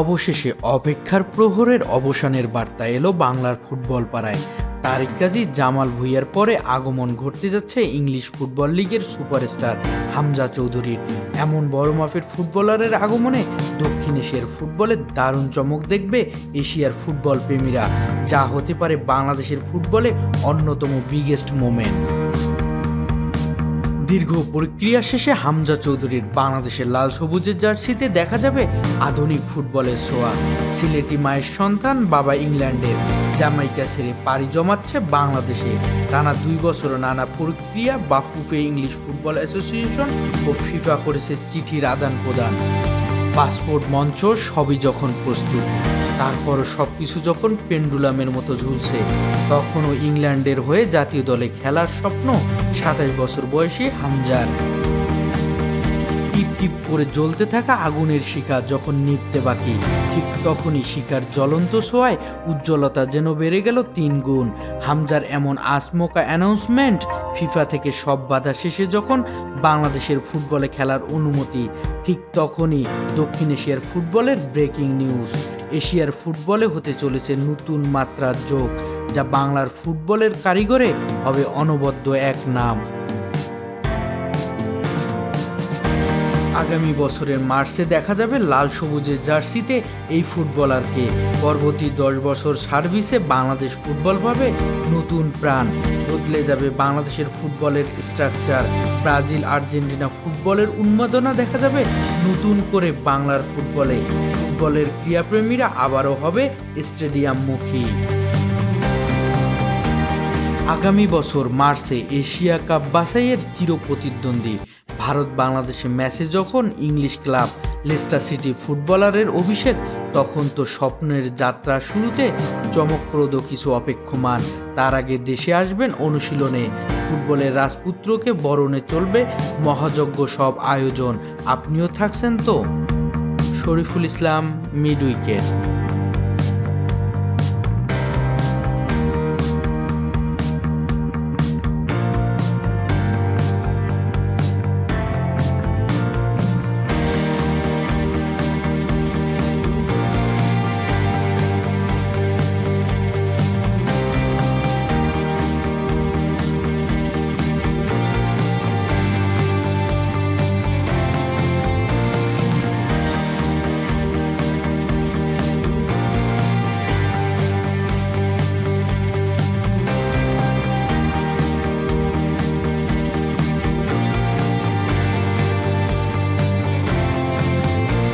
অবশেষে অপেক্ষার প্রহরের অবসানের বার্তা এলো বাংলার ফুটবল পাড়ায়। তারিক কাজী জামাল ভুইয়ার পরে আগমন ঘটতে যাচ্ছে ইংলিশ ফুটবল লিগের সুপারস্টার হামজা চৌধুরীর। এমন বড় মাপের ফুটবলারের আগমনে দক্ষিণ এশিয়ার ফুটবলে দারুণ চমক দেখবে এশিয়ার ফুটবল প্রেমীরা। যা হতে পারে বাংলাদেশের ফুটবলে অন্যতম বিগেস্ট মোমেন্ট দীর্ঘ প্রক্রিয়া শেষে হামজা চৌধুরীর বাংলাদেশের লাল সবুজের জার্সিতে দেখা যাবে আধুনিক ফুটবলের ছোঁয়া সিলেটি মায়ের সন্তান বাবা ইংল্যান্ডের। জামাইকা ছেড়ে পাড়ি জমাচ্ছে বাংলাদেশে। টানা দুই বছর নানা প্রক্রিয়া বাফুফে ইংলিশ ফুটবল অ্যাসোসিয়েশন ও ফিফা করেছে চিঠির আদান প্রদান পাসপোর্ট মঞ্চ সবই যখন প্রস্তুত। তারপরও সব কিছু যখন পেন্ডুলামের মতো ঝুলছে, তখনও ইংল্যান্ডের হয়ে জাতীয় দলে খেলার স্বপ্ন সাতাশ বছর বয়সী হামজার। টিপ টিপ করে জ্বলতে থাকা আগুনের শিকার যখন নিভতে বাকি, ঠিক তখনই শিকার জ্বলন্ত ছোঁয়ায় উজ্জ্বলতা যেন বেড়ে গেল তিন গুণ। হামজার এমন আসমোকা অ্যানাউন্সমেন্ট, ফিফা থেকে সব বাধা শেষে যখন বাংলাদেশের ফুটবলে খেলার অনুমতি, ঠিক তখনই দক্ষিণ এশিয়ার ফুটবলের ব্রেকিং নিউজ। এশিয়ার ফুটবলে হতে চলেছে নতুন মাত্রার যোগ, যা বাংলার ফুটবলের কারিগরে হবে অনবদ্য এক নাম। আগামী বছরের মার্চে দেখা যাবে লাল সবুজের জার্সিতে এই ফুটবলারকে। পরবর্তী দশ বছর সার্ভিসে বাংলাদেশ ফুটবল পাবে নতুন প্রাণ। বদলে যাবে বাংলাদেশের ফুটবলের স্ট্রাকচার। ব্রাজিল, আর্জেন্টিনা ফুটবলের উন্মাদনা দেখা যাবে নতুন করে বাংলার ফুটবলে। ফুটবলের ক্রীড়াপ্রেমীরা আবারও হবে স্টেডিয়ামমুখী। আগামী বছর মার্চে এশিয়া কাপ বাছাইয়ের চিরপ্রতিদ্বন্দ্বী। ভারত বাংলাদেশে ম্যাচে যখন ইংলিশ ক্লাব লেস্টার সিটি ফুটবলারের অভিষেক, তখন তো স্বপ্নের যাত্রা শুরুতে চমকপ্রদ কিছু অপেক্ষমান। তার আগে দেশে আসবেন অনুশীলনে। ফুটবলের রাজপুত্রকে বরণে চলবে মহাযজ্ঞ সব আয়োজন। আপনিও থাকছেন তো? Shariful Islam mid wicket